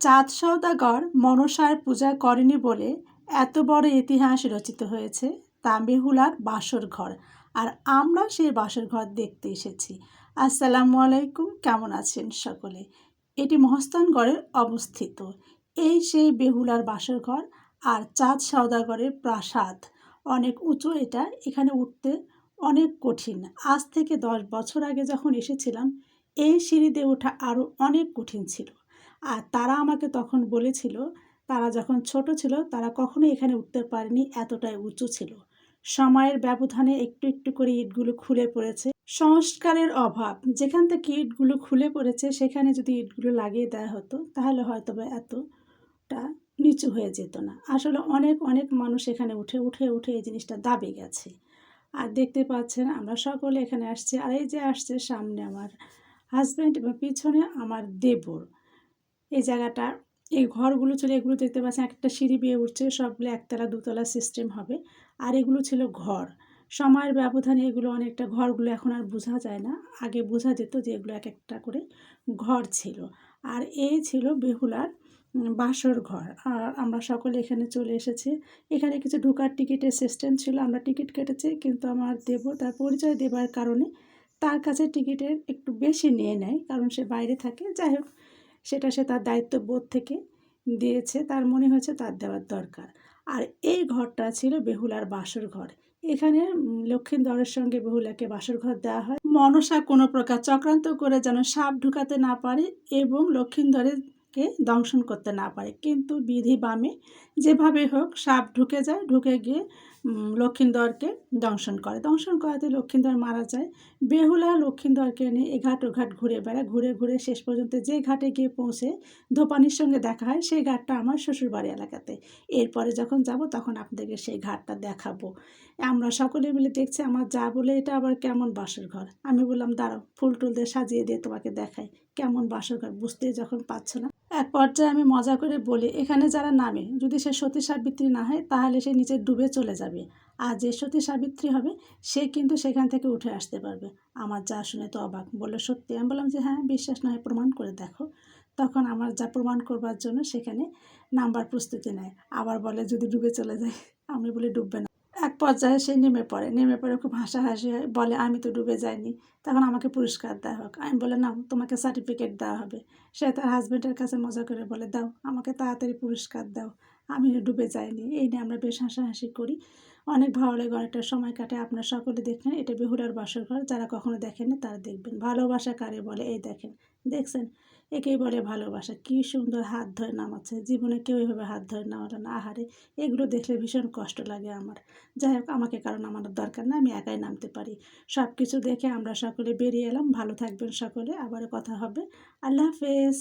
চাঁদ সওদাগর মনসার পূজা করেনি বলে এত বড় ইতিহাস রচিত হয়েছে তা বেহুলার বাসর ঘর আর আমরা সেই বাসর ঘর দেখতে এসেছি। আসসালামু আলাইকুম, কেমন আছেন সকলে? এটি মহস্তানগড়ের অবস্থিত। এই সেই বেহুলার বাসর ঘর আর চাঁদ সওদাগরের প্রাসাদ। অনেক উঁচু এটা, এখানে উঠতে অনেক কঠিন। আজ থেকে দশ বছর আগে যখন এসেছিলাম, এই সিঁড়িতে ওঠা আরও অনেক কঠিন ছিল। আর তারা আমাকে তখন বলেছিল, তারা যখন ছোট ছিল, তারা কখনো এখানে উঠতে পারেনি, এতটাই উঁচু ছিল। সময়ের ব্যবধানে একটু একটু করে ইটগুলো খুলে পড়েছে। সংস্কারের অভাব, যেখান থেকে ইটগুলো খুলে পড়েছে, সেখানে যদি ইটগুলো লাগিয়ে দেওয়া হতো, তাহলে হয়তো বা এতটা নিচু হয়ে যেত না। আসলে অনেক অনেক মানুষ এখানে উঠে উঠে উঠে এই জিনিসটা দাবি গেছে। আর দেখতে পাচ্ছেন, আমরা সকলে এখানে আসছি। আর এই যে আসছে সামনে আমার হাজব্যান্ড এবং পিছনে আমার দেবর। এই জায়গাটা, এই ঘরগুলো ছিল, এগুলো দেখতে পাচ্ছেন, একটা সিঁড়ি বিয়ে উঠছে সবগুলো একতলা, দুতলা সিস্টেম হবে। আর এগুলো ছিল ঘর। সময়ের ব্যবধানে এগুলো অনেকটা, ঘরগুলো এখন আর বোঝা যায় না। আগে বোঝা যেত যে এগুলো এক একটা করে ঘর ছিল। আর এই ছিল বেহুলার বাসর ঘর। আর আমরা সকলে এখানে চলে এসেছি। এখানে কিছু ঢোকার টিকিটের সিস্টেম ছিল, আমরা টিকিট কেটেছি, কিন্তু আমার দেব, তার পরিচয় দেবার কারণে তার কাছে টিকিটের একটু বেশি নিয়ে নেয়, কারণ সে বাইরে থাকে। যাই হোক সেটা সে তার দায়িত্ববোধ থেকে দিয়েছে তার মনে হয়েছে তার দেওয়ার দরকার। আর এই ঘরটা ছিল বেহুলার বাসর ঘর। এখানে উম, লক্ষ্মীন্দরের সঙ্গে বেহুলাকে বাসর ঘর দেওয়া হয়। মনসা কোনো প্রকার চক্রান্ত করে যেন সাপ ঢুকাতে না পারে এবং লক্ষ্মীন্দরেরকে দংশন করতে না পারে। কিন্তু বিধি বামে যেভাবে হোক সাপ ঢুকে যায় ঢুকে গিয়ে লক্ষ্মীন্দরকে দংশন করে। দংশন করাতে লক্ষ্মীন্দর মারা যায়। বেহুলা লক্ষ্মীন্দরকে নিয়ে এঘাট ওঘাট ঘুরে বেড়ায়। ঘুরে ঘুরে শেষ পর্যন্ত যে ঘাটে গিয়ে পৌঁছে ধোপানির সঙ্গে দেখা হয়, সেই ঘাটটা আমার শ্বশুরবাড়ি এলাকাতে। এরপরে যখন যাব তখন আপনাদেরকে সেই ঘাটটা দেখাবো। আমরা সকলে মিলে দেখছি আমার যা বলে, এটা আবার কেমন বাসর ঘর? আমি বললাম, দাঁড়াও, ফুল টুল দিয়ে সাজিয়ে দিয়ে তোমাকে দেখাই। কেমন বাসর ঘর? বুঝতে যখন পারছ না? এক পর্যায়ে আমি মজা করে বলি, এখানে যারা নামে, যদি সে সতী সাবিত্রী না হয়, তাহলে সে নিচে ডুবে চলে যাবে। আর যে সতী সাবিত্রী হবে, সে কিন্তু সেখান থেকে উঠে আসতে পারবে। আমার যা শুনে তো অবাক। বলল, সত্যি? আমি বললাম যে হ্যাঁ বিশ্বাস না হয় প্রমাণ করে দেখো। তখন আমার যা প্রমাণ করবার জন্য সেখানে নাম্বার প্রস্তুতি নেয়। আবার বলে, যদি ডুবে চলে যায়? আমি বলি, ডুববে না। পর্যায়ে সে নেমে পড়ে। নেমে পড়ে খুব হাসাহাসি হয়, বলে, আমি তো ডুবে যাইনি। তখন আমাকে পুরস্কার দেওয়া হোক। আমি বলে না তোমাকে সার্টিফিকেট দেওয়া হবে। সে তার হাজব্যান্ডের কাছে মজা করে বলে, দাও, আমাকে তাড়াতাড়ি পুরস্কার দাও। আমি ডুবে যাইনি। এই নিয়ে আমরা বেশ হাসাহাসি করি। অনেক ভালো লাগে, অনেকটা সময় কাটে। আপনার সকলে দেখলেন, এটা বেহুলার বাসর ঘর। যারা কখনো দেখেননি, তারা দেখবেন। ভালোবাসা কারে বলে? এই দেখেন, দেখছেন? একেই বলে ভালোবাসা। কী সুন্দর হাত ধরে নামাচ্ছে। জীবনে কেউ এভাবে হাত ধরে নামালো না। আহারে, এগুলো দেখলে ভীষণ কষ্ট লাগে আমার। যাই হোক, আমাকে কারণ আমার দরকার না, আমি একাই নামতে পারি। সব কিছু দেখে আমরা সকলে বেরিয়ে এলাম। ভালো থাকবেন সকলে। আবারও কথা হবে। আল্লাহ হাফেজ।